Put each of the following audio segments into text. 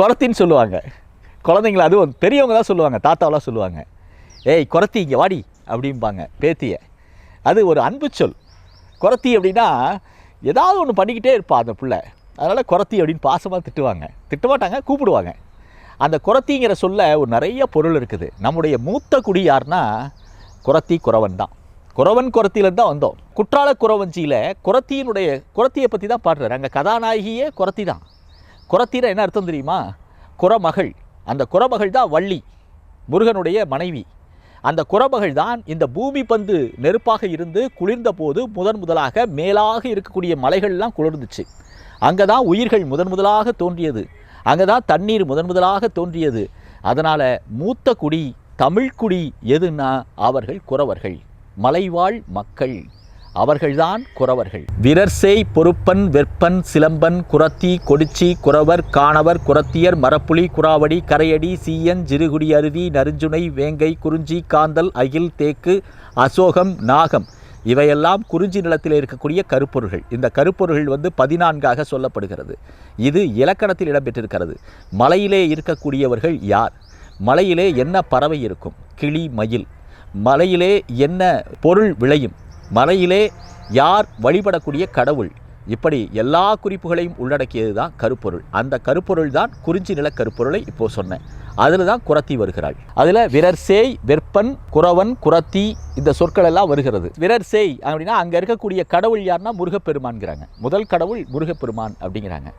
குரத்தின்னு சொல்லுவாங்க. குழந்தைங்கள அதுவும் பெரியவங்க தான் சொல்லுவாங்க தாத்தாவெலாம் சொல்லுவாங்க. ஏய் குரத்தி இங்கே வாடி அப்படிம்பாங்க பேத்தியை. அது ஒரு அன்பு சொல். குரத்தி அப்படின்னா ஏதாவது ஒன்று பண்ணிக்கிட்டே இருப்பான் அந்த பிள்ளை. அதனால் குரத்தி அப்படின்னு பாசமாக திட்டுவாங்க. திட்டமாட்டாங்க கூப்பிடுவாங்க. அந்த குரத்திங்கிற சொல்ல ஒரு நிறைய பொருள் இருக்குது. நம்முடைய மூத்த குடி யார்னா குரத்தி குறவன் தான். குறவன் குரத்தியிலேருந்து தான் வந்தோம். குற்றால குறவஞ்சியில் குரத்தியினுடைய குரத்தியை பற்றி தான் பாடுறாரு. அங்கே கதாநாயகியே குரத்தி தான். குரத்தீர என்ன அர்த்தம் தெரியுமா? குறமகள். அந்த குறமகள் தான் வள்ளி முருகனுடைய மனைவி. அந்த குறமகள் தான் இந்த பூமி பந்து நெருப்பாக இருந்து குளிர்ந்த போது முதன் முதலாக மேலாக இருக்கக்கூடிய மலைகள்லாம் குளிர்ந்துச்சு. அங்கே தான் உயிர்கள் முதன் முதலாக தோன்றியது. அங்கே தான் தண்ணீர் முதன் முதலாக தோன்றியது. அதனால் மூத்த குடி தமிழ்குடி எதுன்னா அவர்கள் குறவர்கள். மலைவாழ் மக்கள். அவர்கள்தான் குறவர்கள். விரர்சேய் பொறுப்பன் வெப்பன் சிலம்பன் குரத்தி கொடிச்சி குறவர் காணவர் குரத்தியர் மரப்புலி குறாவடி கரையடி சீயன் சிறுகுடி அருவி நறுஞ்சுனை வேங்கை குறிஞ்சி காந்தல் அகில் தேக்கு அசோகம் நாகம். இவையெல்லாம் குறிஞ்சி நிலத்தில் இருக்கக்கூடிய கருப்பொருள்கள். இந்த கருப்பொருள்கள் வந்து பதினான்காக சொல்லப்படுகிறது. இது இலக்கணத்தில் இடம்பெற்றிருக்கிறது. மலையிலே இருக்கக்கூடியவர்கள் யார்? மலையிலே என்ன பறவை இருக்கும்? கிளி மயில். மலையிலே என்ன பொருள் விளையும்? மலையிலே யார் வழிபடக்கூடிய கடவுள்? இப்படி எல்லா குறிப்புகளையும் உள்ளடக்கியது தான் கருப்பொருள். அந்த கருப்பொருள் தான் குறிஞ்சி நில கருப்பொருளை இப்போது சொன்னேன். அதில் தான் குரத்தி வருகிறாள். அதில் விரர்சேய் வெப்பன் குறவன் குரத்தி இந்த சொற்கள் எல்லாம் வருகிறது. விரர்சேய் அப்படின்னா அங்கே இருக்கக்கூடிய கடவுள் யாருன்னா முருகப்பெருமான்கிறாங்க. முதல் கடவுள் முருகப்பெருமான் அப்படிங்கிறாங்க.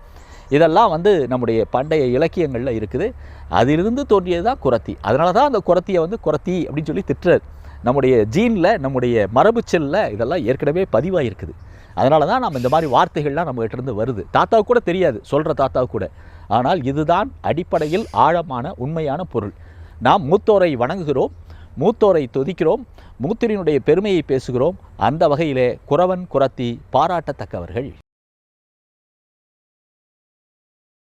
இதெல்லாம் வந்து நம்முடைய பண்டைய இலக்கியங்களில் இருக்குது. அதிலிருந்து தோன்றியது தான் குரத்தி. அதனால தான் அந்த குரத்தியை வந்து குரத்தி அப்படின்னு சொல்லி திட்டுறார். நம்முடைய ஜீனில் நம்முடைய மரபு செல்லில் இதெல்லாம் ஏற்கனவே பதிவாயிருக்குது. அதனால தான் நம்ம இந்த மாதிரி வார்த்தைகள்லாம் நம்மகிட்டேருந்து வருது. தாத்தாவுக்கு கூட தெரியாது சொல்கிற தாத்தாவுக்கு கூட. ஆனால் இதுதான் அடிப்படையில் ஆழமான உண்மையான பொருள். நாம் மூத்தோரை வணங்குகிறோம் மூத்தோரை துதிக்கிறோம் மூத்தரினுடைய பெருமையை பேசுகிறோம். அந்த வகையிலே குறவன் குரத்தி பாராட்டத்தக்கவர்கள்.